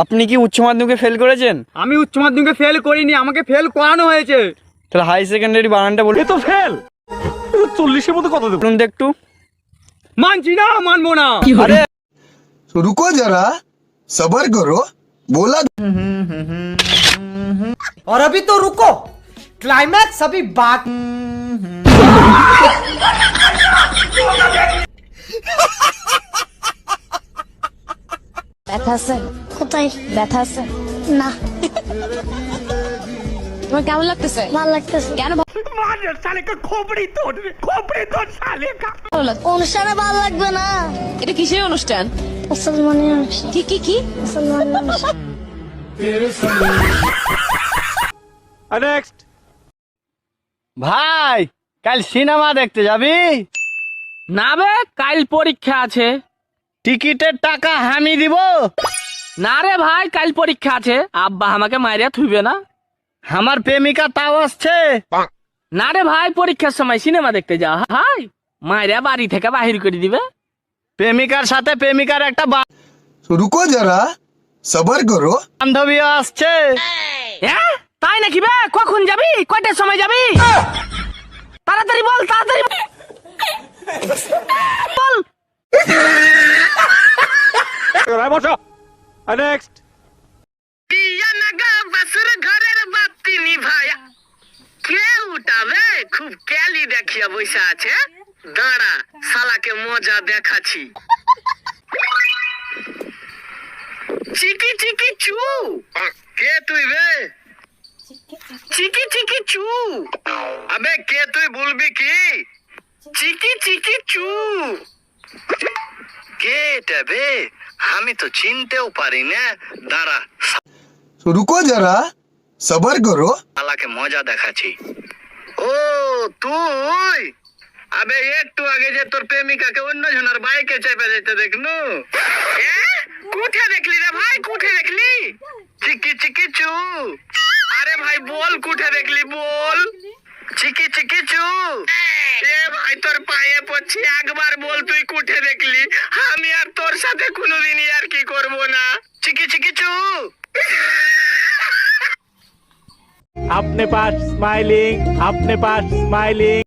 আপনি কি উচ্চ মাধ্যমিকে ফেল করেছেন আমি উচ্চ মাধ্যমিকে ফেল করিনি আমাকে ফেল করানো হয়েছে তাহলে হাই সেকেন্ডারি বানানটা বলুন তো ফেল চল্লিশের মধ্যে কত দেবো বলুন তো একটু মানছি না মানবো না আরে तो रुको जरा सबर करो बोला और अभी तो रुको क्लाइमैक्स अभी बात ব্যথা আছে কোথায়? ব্যথা আছে? না। তোমার কেমন লাগতেছে? ভালো লাগতেছে। কেন ভালো অনুষ্ঠানে ভালো লাগবে না। এটা কিসের অনুষ্ঠান? মুসলমানি অনুষ্ঠান। কি কি কি? মুসলমানি অনুষ্ঠান। নেক্সট ভাই কাল সিনেমা দেখতে যাবি? না বে কাল পরীক্ষা আছে। টিকিটের টাকা আমি দিব। না রে ভাই কাল পরীক্ষা আছে। আব্বা আমাকে মাইরে থুইবে না। আমার প্রেমিকা তাও আসছে। না রে ভাই পরীক্ষার সময় সিনেমা দেখতে যাও হাই মায়েরা বাড়ি থেকে বাহির করে দিবে। প্রেমিকার সাথে প্রেমিকার একটা রুকো যারা সবার করো। বান্ধবীও আসছে। হ্যাঁ? তাই নাকি বে? কখন যাবি? কয়টার সময় যাবি? তাড়াতাড়ি বল তাড়াতাড়ি বল। বসো। নেক্সট ঘরের বাতি নিভায়া কে উঠাবে খুব ক্যালি দেখিয়া বসে আছে। দাঁড়া, শালাকে মজা দেখাচ্ছি। চিকি চিকি চু। কে তুই বে? চিকি চিকি চু। আবে, কে তুই বলবি কি? চিকি চিকি চু। কে এটা বে? আমি তো চিনতেও পারি না দাঁড়া। রুকো যারা সবার করো। আলাকে মজা দেখাচ্ছি। ও তুই? আবে একটু আগে যে তোর প্রেমিকাকে অন্য জনের বাইকে চেপে যেতে দেখনু। কুঠে দেখলি রে ভাই? কুঠে দেখলি? চিকি চিকি চু। আরে ভাই বল কুঠে দেখলি বল। চিকি চিকি চু। এ ভাই তোর পায়ে পড়ছি একবার সাথে কোনোদিনই আর কি করব না। চিকি চিকি, চু। আপনি পাস, স্মাইলিং। আপনি পাস, স্মাইলিং।